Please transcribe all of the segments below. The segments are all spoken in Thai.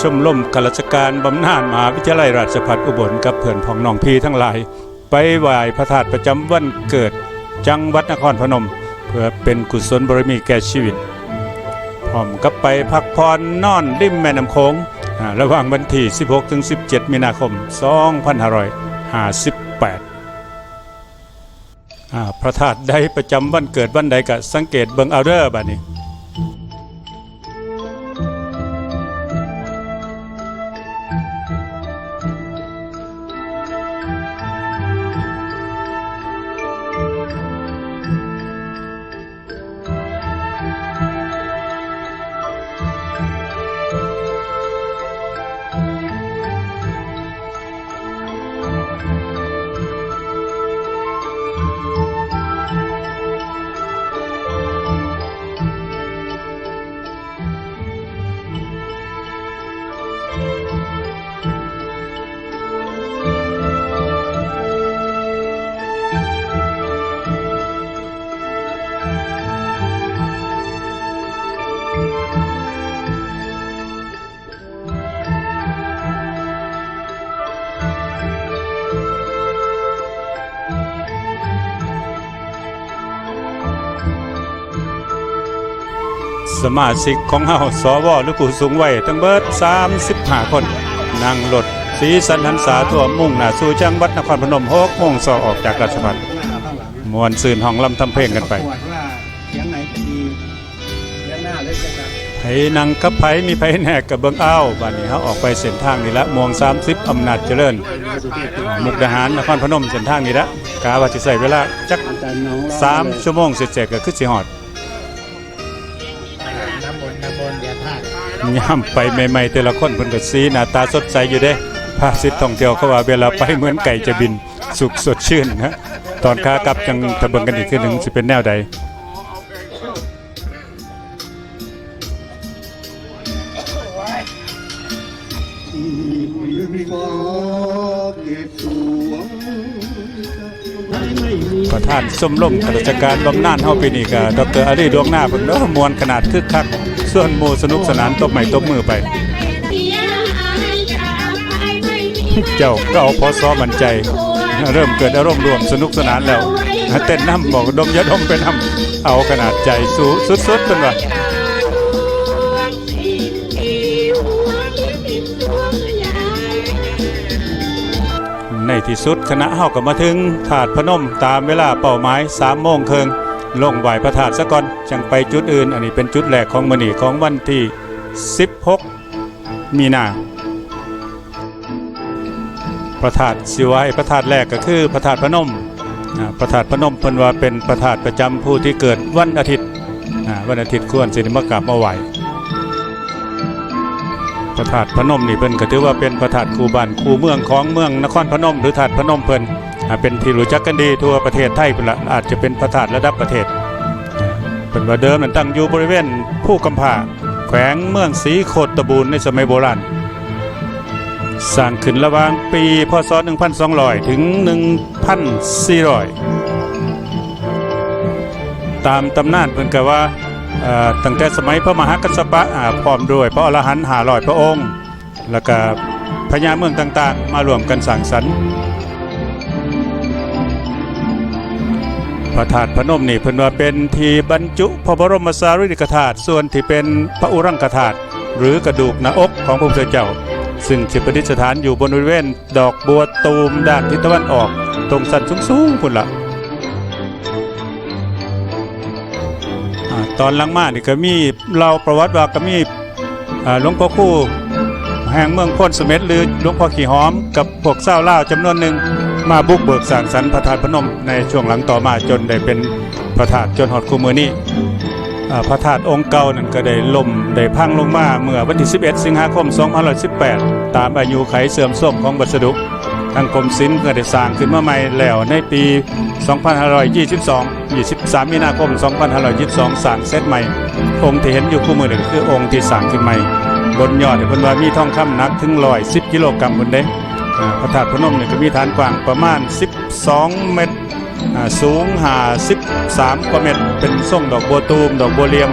ชมรมข้าราชการบำนาญมหาวิทยาลัยราชภัฏอุบลกับเพื่อนพ้องน้องพี่ทั้งหลาย ไปไหว้พระธาตุประจำวันเกิดจังหวัดนครพนม เพื่อเป็นกุศลบารมีแก่ชีวิต พร้อมกับไปพักผ่อนนอนริมแม่น้ำโขงระหว่างวันที่ 16 ถึง 17 มีนาคม 2558พระธาตุใดประจำวันเกิดวันใดก็สังเกตเบิ่งเอาเด้อบัดนี้ สมาชิกของเฮาสวหรือผู้สูงวัยทั้งเบิด 35 คน นั่งรถสีสันหันษาทั่วมุ่งหน้าสู่จังหวัดนครพนม6โมงสอออกจากราชพัฒมวนซื่นห้องลำทำเพลงกันไปตรวจว่าเสียงไผนั่งกับไผมีไผแหนกกับเบิงอ้าวบัดนี้เฮาออกไปเส้นทางนี้ละมวง30อำนาจเจริญ มุกดาหารนครพนมเส้นทางนี้ละกาว่าสิใช้เวลาจัก3ชั่วโมงเสร็จๆก็คือสิฮอด ย่ำไปใหม่ๆแต่ละคนเพิ่นก็สีหน้าตาสดใสอยู่เด้ภาพสิทธิ์ท่องเที่ยวเขาว่าเวลาไปเหมือนไก่จะบินสุขสดชื่นนะตอนขากลับจังทะเบิงกันอีกคือหนึ่งสิเป็นแนวใด ประธานสมรมข้าราชการบำนาญเฮาปีนี้ก็ดรอารีดวงหน้าเพิ่นเด้อมวนขนาดคึกคักส่วนหมู่สนุกสนานตบไม้ตบมือไป เจ้าก็เอาพอซ้อมันใจ เริ่มเกิดอารมณ์รวมสนุกสนานแล้วเต้นน้ำบอกดมยาดมไปนน้ำเอาขนาดใจสู้สุดๆเป็นว่า ในที่สุดคณะเฮาก็มาถึงถาดพนมตามเวลาเป้าหมาย3โมงครึ่งลงไหวพระธาตุซะก่อนจังไปจุดอื่น อันนี้เป็นจุดแรกของมื้อนี้ของวันที่ 16 มีนาพระธาตุสิไหว้พระธาตุแรกก็คือพระธาตุพนมพระธาตุพนมเพิ่นว่าเป็นพระธาตุประจำผู้ที่เกิดวันอาทิตย์วันอาทิตย์ควรสิได้มากราบมาไหว พระธาตุพนมนี่เพิ่นก็ถือว่าเป็นพระธาตุคูบ้านคูเมืองของเมืองนครพนม หรือธาตุพนมเพิ่นอ่าเป็นที่รู้จักกันดีทั่วประเทศไทยพุ่นละอาจจะเป็นพระธาตุระดับประเทศเพิ่นว่าเดิมนั้นตั้งอยู่บริเวณผู้กำพาแขวงเมืองศรีโคตบูรในสมัยโบราณสร้างขึ้นระหว่างปีพศ 1200 ถึง 1400 ตามตำนานเพิ่นก็ว่าเอ่อ ตั้งแต่สมัยพระมหากัสสปะพร้อมด้วยพระอรหันต์500พระองค์ แล้วก็พญาเมืองต่างๆ มารวมกันสร้างสรรค์พระธาตุพนมนี่เพิ่นว่าเป็นที่บรรจุพระบรมสารีริกธาตุส่วนที่เป็นพระอุรังคธาตุหรือกระดูกหน้าอกของพระพุทธเจ้า ซึ่งสิประดิษฐานอยู่บนบริเวณดอกบัวตูมด้านทิศตะวันออก ตรงสันสูงๆพุ่นละ ตอนหลังมานี่ก็มีเราประวัติว่าก็มีหลวงพ่อคู่แห่งเมืองพ้นสม็ดหรือหลวงพ่อขี่หอมกับพวกเศร้าเล่าจำนวนหนึ่งมาบุกเบิกสร้างสรรค์พระธาตุพนมในช่วงหลังต่อมาจนได้เป็นพระธาตุจนหอดคู่มือนี้อ่าพระธาตุองค์เก่านั่นก็ได้ล่มได้พังลงมาเมื่อวันที่ 11 สิงหาคม 2518 ตามอายุไขเสื่อมโทรมของวัสดุางกรมศิลป์ก็ได้สร้างขึ้นมาใหม่แล้วในปี 2522 23 มีนาคม 2522 สร้างเสร็จใหม่ องค์ที่เห็นอยู่คู่มือนี่ก็คือองค์ที่สร้างขึ้นใหม่ บนยอดเนี่ยเพิ่นว่ามีทองคำหนักถึง110กิโลกรัมบนเด้พระธาตุพนมเนี่ยก็มีฐานกว้างประมาณ 12 เมตรสูงหา13กว่าเมตร เป็นทรงดอกบัวตูม ดอกบัวเลียม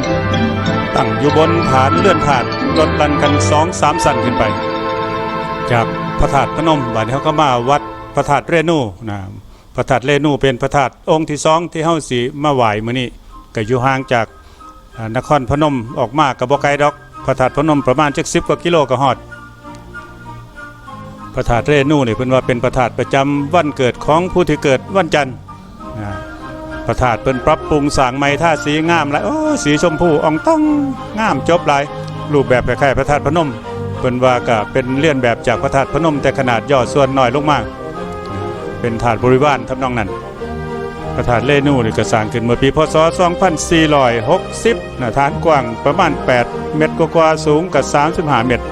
ตั้งอยู่บนฐานเลื่อนถาดรถลันกันสองสามสั่นขึ้นไป จาก พระธาตุพนมบัดนี้เขาก็มาวัดพระธาตุเรนูนะพระธาตุเรนูเป็นพระธาตุองค์ที่สองที่เฮาสิมาไหวมื้อนี้ก็อยู่ห่างจากนครพนมออกมาก็บ่ไกลดอก พระธาตุพนมประมาณจัก10กว่ากิโลก็ฮอด พระธาตุเรนูนี่เพิ่นว่าเป็นพระธาตุประจำวันเกิดของผู้ที่เกิดวันจันทร์นะพระธาตุเพิ่นปรับปรุงสร้างใหม่ท่าสีงามหลายโอ้สีชมพูอ่องต้องงามจบหลายรูปแบบคล้ายๆพระธาตุพนม เพิ่นว่าก็เป็นเลียนแบบจากพระธาตุพนมแต่ขนาดย่อส่วนน้อยลงมาก เป็นถาดบริวารทำนองนั้นพระธาตุเลนูนี่ก็สร้างขึ้นเมื่อปีพศ 2460นะฐานกว้างประมาณ 8 เมตรกว่าๆสูงกับ 35 เมตร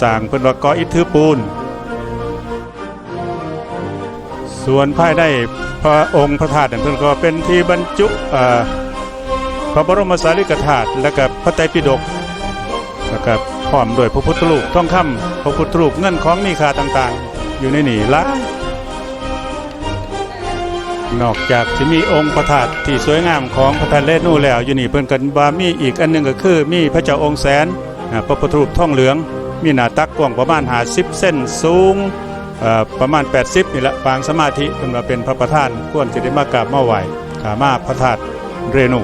สร้างเพิ่นว่าก่ออิฐถือปูน ส่วนภายในพระองค์พระธาตุนั่นเพิ่นก็เป็นที่บรรจุพระบรมสารีริกธาตุและก็พระไตรปิฎกแล้วก็ พร้อมด้วยพระพุทธรูปทองคำพระพุทธรูปเงินของมีค่าต่างๆ อยู่ในนี่ละนอกจากจะมีองค์พระธาตุที่สวยงามของพระธาตุเลนูแล้วอยู่นี่เพิ่นกันบามีอีกอันหนึงก็คือ มีพระเจ้าองค์แสนพระพุทธรูปทองเหลือง มีหน้าตักกว้างประมาณ50เส้นสูงประมาณ 80นี่แหละปางสมาธิเพิ่นว่าเป็นพระประธานควรจะได้มากราบมาไหว้ขามาพระธาตุเรนู